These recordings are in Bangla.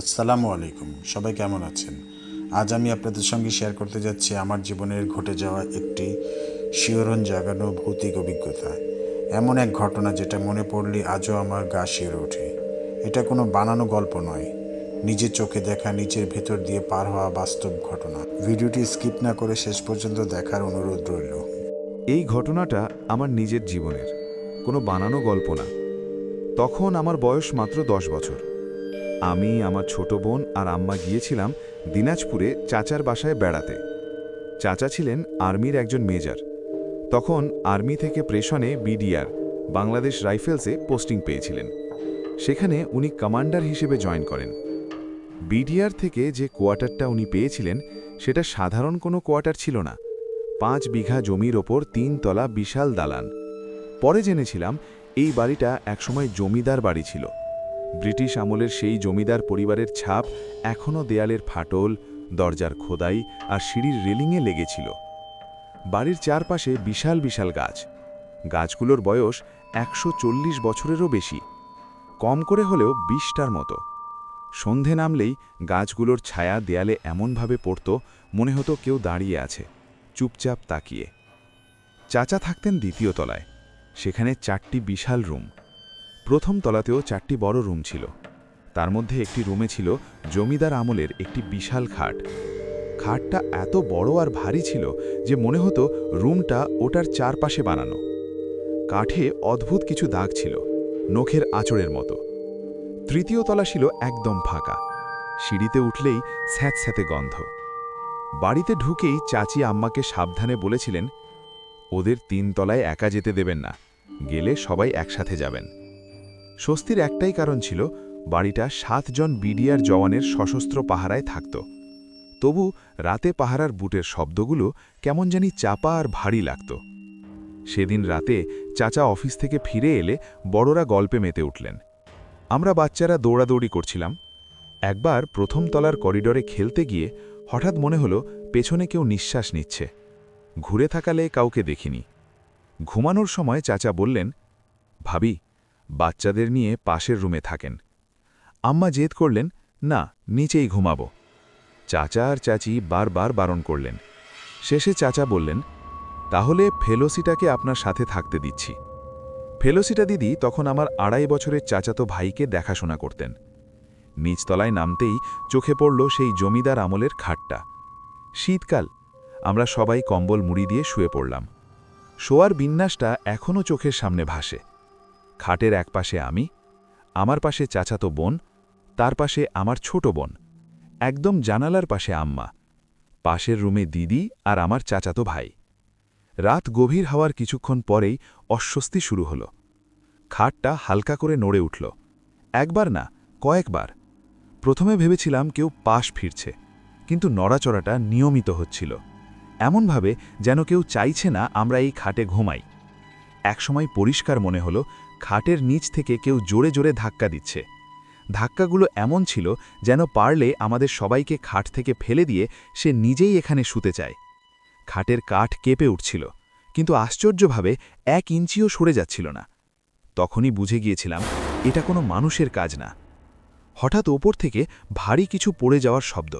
আসসালামু আলাইকুম, সবাই কেমন আছেন? আজ আমি আপনাদের সঙ্গে শেয়ার করতে যাচ্ছি আমার জীবনের ঘটে যাওয়া একটি শিহরণ জাগানো ভৌতিক অভিজ্ঞতা। এমন এক ঘটনা যেটা মনে পড়লে আজও আমার গা শিহরে ওঠে। এটা কোনো বানানো গল্প নয়, নিজের চোখে দেখা নিজের ভেতর দিয়ে পার হওয়া বাস্তব ঘটনা। ভিডিওটি স্কিপ না করে শেষ পর্যন্ত দেখার অনুরোধ রইল। এই ঘটনাটা আমার নিজের জীবনের, কোনো বানানো গল্প না। তখন আমার বয়স মাত্র দশ বছর। আমি, আমার ছোট বোন আর আম্মা গিয়েছিলাম দিনাজপুরে চাচার বাসায় বেড়াতে। চাচা ছিলেন আর্মির একজন মেজর। তখন আর্মি থেকে প্রেশনে বিডিআর, বাংলাদেশ রাইফেলসে পোস্টিং পেয়েছিলেন। সেখানে উনি কমান্ডার হিসেবে জয়েন করেন। বিডিআর থেকে যে কোয়ার্টারটা উনি পেয়েছিলেন, সেটা সাধারণ কোনো কোয়ার্টার ছিল না। পাঁচ বিঘা জমির ওপর তিন তলা বিশাল দালান। পরে জেনেছিলাম এই বাড়িটা একসময় জমিদার বাড়ি ছিল। ব্রিটিশ আমলের সেই জমিদার পরিবারের ছাপ এখনও দেয়ালের ফাটল, দরজার খোদাই আর সিঁড়ির রেলিংয়ে লেগেছিল। বাড়ির চারপাশে বিশাল বিশাল গাছ। গাছগুলোর বয়স একশো চল্লিশ বছরেরও বেশি। কম করে হলেও বিশটার মতো। সন্ধে নামলেই গাছগুলোর ছায়া দেয়ালে এমনভাবে পড়ত মনে হতো কেউ দাঁড়িয়ে আছে, চুপচাপ তাকিয়ে। চাচা থাকতেন দ্বিতীয় তলায়। সেখানে চারটি বিশাল রুম। প্রথম তলাতেও চারটি বড় রুম ছিল। তার মধ্যে একটি রুমে ছিল জমিদার আমলের একটি বিশাল খাট। খাটটা এত বড় আর ভারী ছিল যে মনে হতো রুমটা ওটার চারপাশে বানানো। কাঠে অদ্ভুত কিছু দাগ ছিল, নখের আঁচড়ের মতো। তৃতীয় তলা ছিল একদম ফাঁকা। সিঁড়িতে উঠলেই স্যাঁতস্যাঁতে গন্ধ। বাড়িতে ঢুকেই চাচি আম্মাকে সাবধানে বলেছিলেন, ওদের তিন তলায় একা যেতে দেবেন না, গেলে সবাই একসাথে যাবেন। স্বস্তির একটাই কারণ ছিল বাড়িটা সাতজন বিডিআর জওয়ানের সশস্ত্র পাহারায় থাকত। তবু রাতে পাহারার বুটের শব্দগুলো কেমন জানি চাপা আর ভারী লাগত। সেদিন রাতে চাচা অফিস থেকে ফিরে এলে বড়রা গল্পে মেতে উঠলেন। আমরা বাচ্চারা দৌড়াদৌড়ি করছিলাম। একবার প্রথম তলার করিডরে খেলতে গিয়ে হঠাৎ মনে হলো পেছনে কেউ নিঃশ্বাস নিচ্ছে। ঘুরে থাকালে কাউকে দেখিনি। ঘুমানোর সময় চাচা বললেন, ভাবি বাচ্চাদের নিয়ে পাশের রুমে থাকেন। আম্মা জেদ করলেন, না, নিচেই ঘুমাব। চাচা আর চাচি বারবার বারণ করলেন। শেষে চাচা বললেন, তাহলে ফেলোসিটাকে আপনার সাথে থাকতে দিচ্ছি। ফেলোসিটা দিদি তখন আমার আড়াই বছরের চাচাতো ভাইকে দেখাশোনা করতেন। নিচতলায় নামতেই চোখে পড়ল সেই জমিদার আমলের খাটটা। শীতকাল, আমরা সবাই কম্বল মুড়ি দিয়ে শুয়ে পড়লাম। শোয়ার বিন্যাসটা এখনও চোখের সামনে ভাসে। খাটের একপাশে আমি, আমার পাশে চাচাতো বোন, তার পাশে আমার ছোট বোন, একদম জানালার পাশে আম্মা, পাশের রুমে দিদি আর আমার চাচাতো ভাই। রাত গভীর হওয়ার কিছুক্ষণ পরেই অস্বস্তি শুরু হল। খাটটা হালকা করে নড়ে উঠল। একবার না, কয়েকবার। প্রথমে ভেবেছিলাম কেউ পাশ ফিরছে, কিন্তু নড়াচড়াটা নিয়মিত হচ্ছিল। এমনভাবে যেন কেউ চাইছে না আমরা এই খাটে ঘুমাই। একসময় পরিষ্কার মনে হলো খাটের নিচ থেকে কেউ জোরে জোরে ধাক্কা দিচ্ছে। ধাক্কাগুলো এমন ছিল যেন পারলে আমাদের সবাইকে খাট থেকে ফেলে দিয়ে সে নিজেই এখানে শুতে চায়। খাটের কাঠ কেঁপে উঠছিল, কিন্তু আশ্চর্যভাবে এক ইঞ্চিও সরে যাচ্ছিল না। তখনই বুঝে গিয়েছিলাম, এটা কোনো মানুষের কাজ না। হঠাৎ ওপর থেকে ভারী কিছু পড়ে যাওয়ার শব্দ।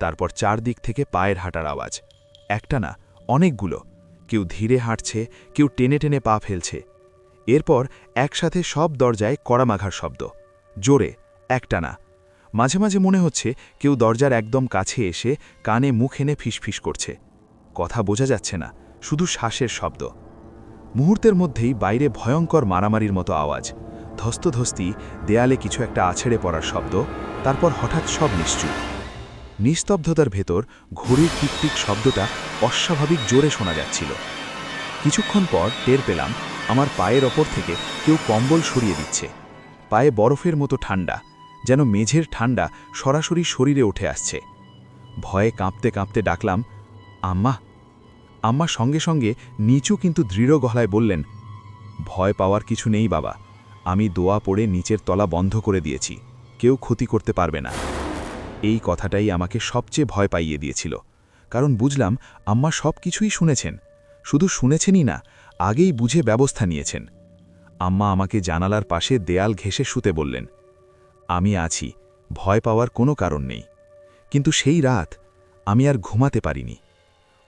তারপর চারদিক থেকে পায়ের হাঁটার আওয়াজ। একটা না, অনেকগুলো। কেউ ধীরে হাঁটছে, কেউ টেনে টেনে পা ফেলছে। এরপর একসাথে সব দরজায় কড়ামাঘার শব্দ, জোরে, একটানা। মাঝে মাঝে মনে হচ্ছে কেউ দরজার একদম কাছে এসে কানে মুখ এনে ফিসফিস করছে। কথা বোঝা যাচ্ছে না, শুধু শ্বাসের শব্দ। মুহূর্তের মধ্যেই বাইরে ভয়ঙ্কর মারামারির মতো আওয়াজ। ধস্তধস্তি, দেয়ালে কিছু একটা আছেড়ে পড়ার শব্দ, তারপর হঠাৎ সব নিশ্চুপ। নিস্তব্ধতার ভেতর ঘড়ির টিকটিক শব্দটা অস্বাভাবিক জোরে শোনা যাচ্ছিল। কিছুক্ষণ পর টের পেলাম আমার পায়ের ওপর থেকে কেউ কম্বল সরিয়ে দিচ্ছে। পায়ে বরফের মতো ঠান্ডা, যেন মেঝের ঠান্ডা সরাসরি শরীরে উঠে আসছে। ভয়ে কাঁপতে কাঁপতে ডাকলাম, আম্মা! আম্মা সঙ্গে সঙ্গে নিচু কিন্তু দৃঢ় গলায় বললেন, ভয় পাওয়ার কিছু নেই বাবা, আমি দোয়া পড়ে নিচের তলা বন্ধ করে দিয়েছি, কেউ ক্ষতি করতে পারবে না। এই কথাটাই আমাকে সবচেয়ে ভয় পাইয়ে দিয়েছিল, কারণ বুঝলাম আম্মা সব কিছুই শুনেছেন, শুধু শুনেছেনই না আগেই বুঝে ব্যবস্থা নিয়েছেন। আম্মা আমাকে জানালার পাশে দেয়াল ঘেঁষে শুতে বললেন, আমি আছি, ভয় পাওয়ার কোনো কারণ নেই। কিন্তু সেই রাত আমি আর ঘুমাতে পারিনি।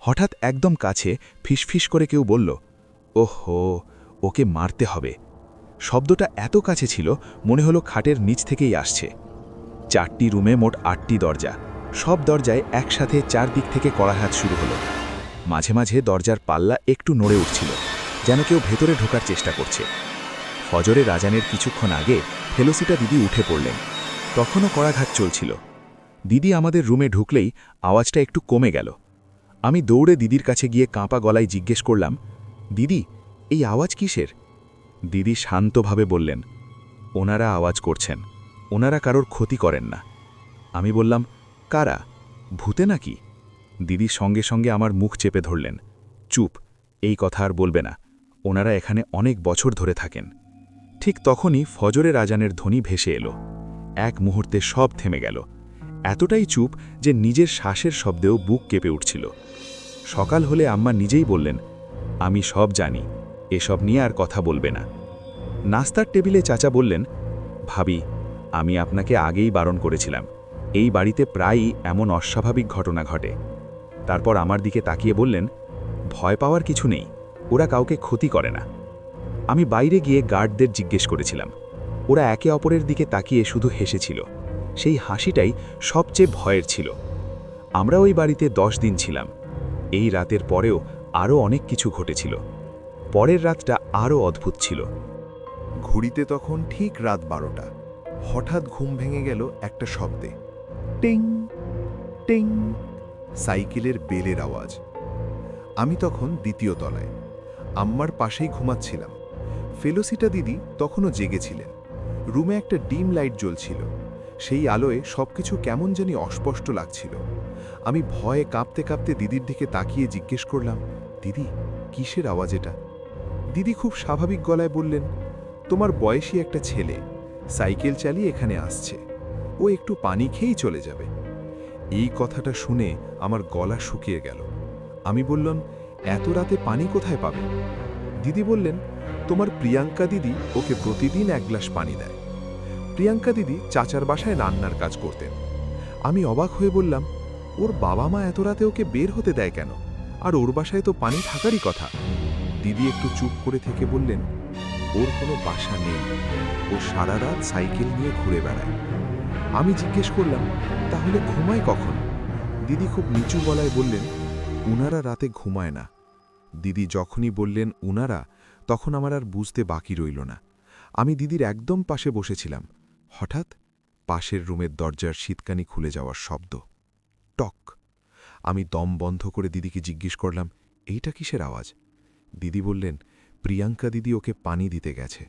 হঠাৎ একদম কাছে ফিসফিস করে কেউ বলল, ওহো, ওকে মারতে হবে। শব্দটা এত কাছে ছিল, মনে হলো খাটের নিচ থেকেই আসছে। চারটি রুমে মোট আটটি দরজা। সব দরজায় একসাথে চারদিক থেকে কড়াহাত শুরু হলো। মাঝে মাঝে দরজার পাল্লা একটু নড়ে উঠছিল। যেন কেউ ভেতরে ঢোকার চেষ্টা করছে। ফজরে রাজানের কিছুক্ষণ আগে ফেলোসিটা দিদি উঠে পড়লেন। তখনও কড়াঘাত চলছিল। দিদি আমাদের রুমে ঢুকলেই আওয়াজটা একটু কমে গেল। আমি দৌড়ে দিদির কাছে গিয়ে কাঁপা গলায় জিজ্ঞেস করলাম, দিদি, এই আওয়াজ কিসের? দিদি শান্তভাবে বললেন, ওনারা আওয়াজ করছেন। ওনারা কারোর ক্ষতি করেন না। আমি বললাম, কারা? ভূতে নাকি? দিদি সঙ্গে সঙ্গে আমার মুখ চেপে ধরলেন, চুপ, এই কথা আর বলবে না। ওনারা এখানে অনেক বছর ধরে থাকেন। ঠিক তখনই ফজরের আজানের ধ্বনি ভেসে এলো। এক মুহূর্তে সব থেমে গেল। এতটাই চুপ যে নিজের শ্বাসের শব্দেও বুক কেঁপে উঠছিল। সকাল হলে আম্মা নিজেই বললেন, আমি সব জানি, এসব নিয়ে আর কথা বলবে না। নাস্তার টেবিলে চাচা বললেন, ভাবি, আমি আপনাকে আগেই বারণ করেছিলাম। এই বাড়িতে প্রায়ই এমন অস্বাভাবিক ঘটনা ঘটে। তারপর আমার দিকে তাকিয়ে বললেন, ভয় পাওয়ার কিছু নেই। ওরা কাউকে ক্ষতি করে না। আমি বাইরে গিয়ে গার্ডদের জিজ্ঞেস করেছিলাম। ওরা একে অপরের দিকে তাকিয়ে শুধু হেসেছিল। সেই হাসিটাই সবচেয়ে ভয়ের ছিল। আমরা ওই বাড়িতে দশ দিন ছিলাম। এই রাতের পরেও আরও অনেক কিছু ঘটেছিল। পরের রাতটা আরও অদ্ভুত ছিল। ঘুড়িতে তখন ঠিক রাত বারোটা। হঠাৎ ঘুম ভেঙে গেল একটা শব্দে। টিং টিং, সাইকেলের বেলের আওয়াজ। আমি তখন দ্বিতীয় তলায়। আম্মার পাশেই ঘুমাচ্ছিলাম। ফেলোসিটা দিদি তখনও জেগেছিলেন রুমে একটা ডিম লাইট জ্বলছিল। সেই আলোয় সবকিছু কেমন জানি অস্পষ্ট লাগছিল। আমি ভয়ে কাঁপতে কাঁপতে দিদির দিকে তাকিয়ে জিজ্ঞেস করলাম, দিদি, কিসের আওয়াজ এটা? দিদি খুব স্বাভাবিক গলায় বললেন, তোমার বয়সী একটা ছেলে, সাইকেল চালিয়ে এখানে আসছে। ও একটু পানি খেয়েই চলে যাবে। এই কথাটা শুনে আমার গলা শুকিয়ে গেল। আমি বললাম এত রাতে পানি কোথায় পাবে? দিদি বললেন, তোমার প্রিয়াঙ্কা দিদি ওকে প্রতিদিন এক গ্লাস পানি দেয়। প্রিয়াঙ্কা দিদি চাচার বাসায় রান্নার কাজ করতেন। আমি অবাক হয়ে বললাম, ওর বাবা মা এত রাতে ওকে বের হতে দেয় কেন? আর ওর বাসায় তো পানি থাকারই কথা। দিদি একটু চুপ করে থেকে বললেন, ওর কোনো বাসা নেই। ও সারা রাত সাইকেল নিয়ে ঘুরে বেড়ায়। আমি জিজ্ঞেস করলাম, তাহলে ঘুমায় কখন? দিদি খুব নিচু গলায় বললেন, উনারা রাতে ঘুমায় না। দিদি যখনই বললেন, উনারা, তখন আমার আর বুঝতে বাকি রইল না। আমি দিদির একদম পাশে বসেছিলাম। হঠাৎ পাশের রুমের দরজার শীতকানি খুলে যাওয়ার শব্দ। টক। আমি দম বন্ধ করে দিদিকে জিজ্ঞেস করলাম, এইটা কিসের আওয়াজ? দিদি বললেন, প্রিয়াঙ্কা দিদি ওকে পানি দিতে গেছে।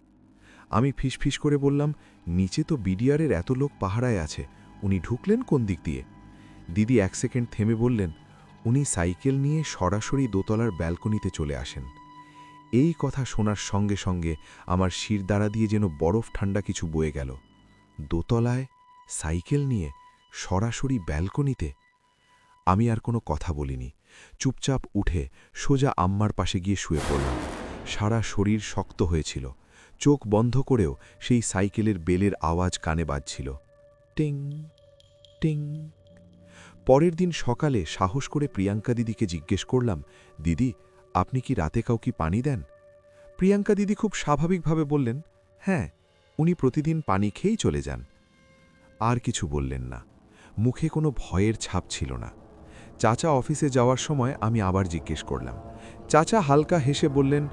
আমি ফিসফিস করে বললাম, নিচে তো বিডিআরের এত লোক পাহারায় আছে, উনি ঢুকলেন কোন দিক দিয়ে? দিদি এক সেকেন্ড থেমে বললেন উনি সাইকেল নিয়ে সরাসরি দোতলার ব্যালকনিতে চলে আসেন। এই কথা শোনার সঙ্গে সঙ্গে আমার শিরদাঁড়া দিয়ে যেন বরফ ঠান্ডা কিছু বয়ে গেল। দোতলায় সাইকেল নিয়ে সরাসরি ব্যালকনিতে? আমি আর কোনো কথা বলিনি। চুপচাপ উঠে সোজা আম্মার পাশে গিয়ে শুয়ে পড়লাম। সারা শরীর শক্ত হয়েছিল। চোখ বন্ধ করেও সেই সাইকেলের বেলের আওয়াজ কানে বাজছিল। টিং টিং পরের দিন সকালে সাহস করে প্রিয়াঙ্কা দিদিকে জিজ্ঞেস করলাম, দিদি, আপনি কি রাতে কাউকে পানি দেন? প্রিয়াঙ্কা দিদি খুব স্বাভাবিকভাবে বললেন হ্যাঁ উনি প্রতিদিন পানি খেয়েই চলে যান। আর কিছু বললেন না। মুখে কোনো ভয়ের ছাপ ছিল না। চাচা অফিসে যাওয়ার সময় আমি আবার জিজ্ঞেস করলাম। চাচা হালকা হেসে বললেন,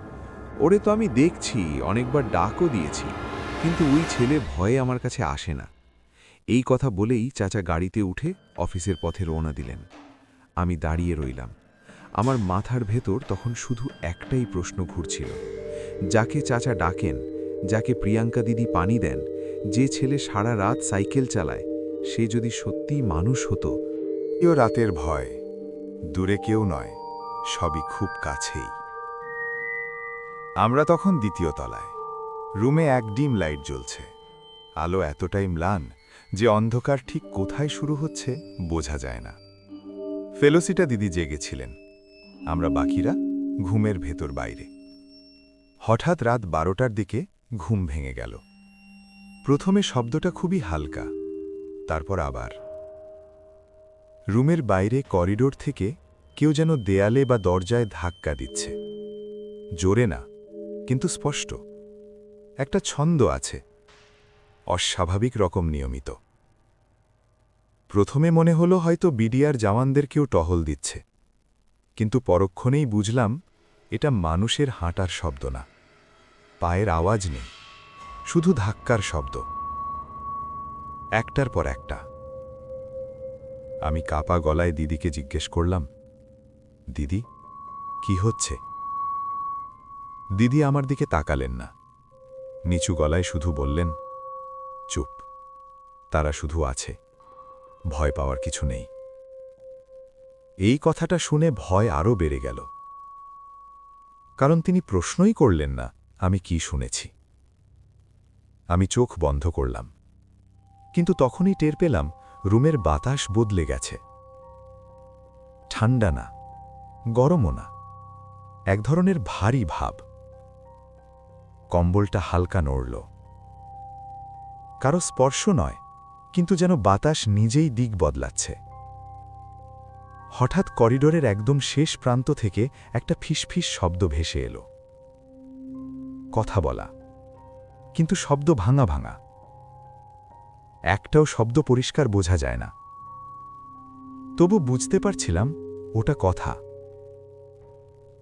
ওরে তো আমি দেখছি, অনেকবার ডাকও দিয়েছি, কিন্তু ওই ছেলে ভয়ে আমার কাছে আসে না। এই কথা বলেই চাচা গাড়িতে উঠে অফিসের পথে রওনা দিলেন। আমি দাঁড়িয়ে রইলাম। আমার মাথার ভেতর তখন শুধু একটাই প্রশ্ন ঘুরছিল। যাকে চাচা ডাকেন, যাকে প্রিয়াঙ্কা দিদি পানি দেন, যে ছেলে সারা রাত সাইকেল চালায়, সে যদি সত্যিই মানুষ হতো, কেউ রাতের ভয়, দূরে কেউ নয়, সবই খুব কাছেই। আমরা তখন দ্বিতীয় তলায়। রুমে এক ডিম লাইট জ্বলছে। আলো এতটাই ম্লান যে অন্ধকার ঠিক কোথায় শুরু হচ্ছে বোঝা যায় না। ফেলোসিটা দিদি জেগেছিলেন আমরা বাকিরা ঘুমের ভেতর বাইরে। হঠাৎ রাত বারোটার দিকে ঘুম ভেঙে গেল। প্রথমে শব্দটা খুবই হালকা, তারপর আবার। রুমের বাইরে করিডোর থেকে কেউ যেন দেয়ালে বা দরজায় ধাক্কা দিচ্ছে। জোরে না, কিন্তু স্পষ্ট। একটা ছন্দ আছে, অস্বাভাবিক রকম নিয়মিত। প্রথমে মনে হলো হয়তো বিডিআর জওয়ানদের কেউ টহল দিচ্ছে। কিন্তু পরক্ষণেই বুঝলাম, এটা মানুষের হাঁটার শব্দ না। পায়ের আওয়াজ নেই, শুধু ধাক্কার শব্দ। একটার পর একটা। আমি কাপা গলায় দিদিকে জিজ্ঞেস করলাম, দিদি, কি হচ্ছে? দিদি আমার দিকে তাকালেন না। নিচু গলায় শুধু বললেন, চুপ, তারা শুধু আছে। ভয় পাওয়ার কিছু নেই। এই কথাটা শুনে ভয় আরও বেড়ে গেল। কারণ তিনি প্রশ্নই করলেন না, আমি কি শুনেছি। আমি চোখ বন্ধ করলাম। কিন্তু তখনই টের পেলাম, রুমের বাতাস বদলে গেছে। ঠান্ডা না, গরমও না, এক ধরনের ভারী ভাব। কম্বলটা হালকা নড়ল। কারও স্পর্শ নয় কিন্তু যেন বাতাস নিজেই দিক বদলাচ্ছে। হঠাৎ করিডোরের একদম শেষ প্রান্ত থেকে একটা ফিসফিস শব্দ ভেসে এলো। কথা বলা। কিন্তু শব্দ ভাঙা ভাঙা। একটাও শব্দ পরিষ্কার বোঝা যায় না। তবু বুঝতে পারছিলাম ওটা কথা।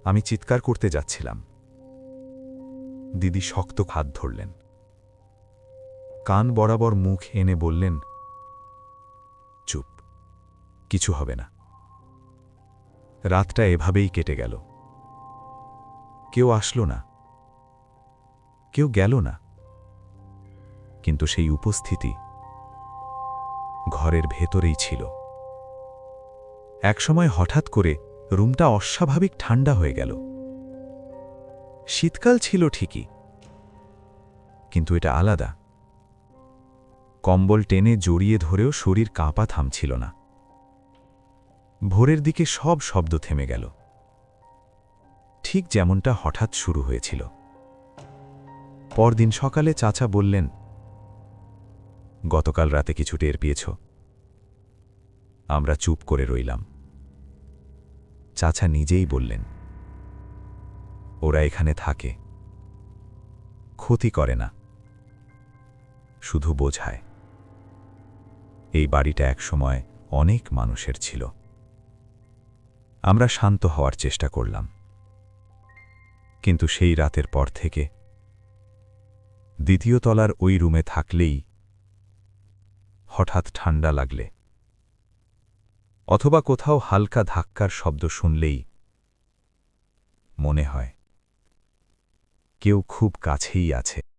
আমি চিৎকার করতে যাচ্ছিলাম। দিদি শক্ত হাত ধরলেন। কান বরাবর মুখ এনে বললেন, চুপ, কিছু হবে না। রাতটা এভাবেই কেটে গেল। কেউ আসলো না, কেউ গেল না। কিন্তু সেই উপস্থিতি ঘরের ভেতরেই ছিল। একসময় হঠাৎ করে রুমটা অস্বাভাবিক ঠান্ডা হয়ে গেল। শীতকাল ছিল ঠিকই, কিন্তু এটা আলাদা। কম্বল টেনে জড়িয়ে ধরেও শরীর কাঁপা থামছিল না। ভোরের দিকে সব শব্দ থেমে গেল। ঠিক যেমনটা হঠাৎ শুরু হয়েছিল। পরদিন সকালে চাচা বললেন, গতকাল রাতে কিছু টের পেয়েছ। আমরা চুপ করে রইলাম। চাচা নিজেই বললেন, ওরা এখানে থাকে। ক্ষতি করে না। শুধু বোঝায়। এই বাড়িটা একসময় অনেক মানুষের ছিল। আমরা শান্ত হওয়ার চেষ্টা করলাম। কিন্তু সেই রাতের পর থেকে দ্বিতীয় তলার ওই রুমে থাকলেই হঠাৎ ঠান্ডা লাগলে অথবা কোথাও হালকা ধাক্কার শব্দ শুনলেই মনে হয় কেউ খুব কাছেই আছে।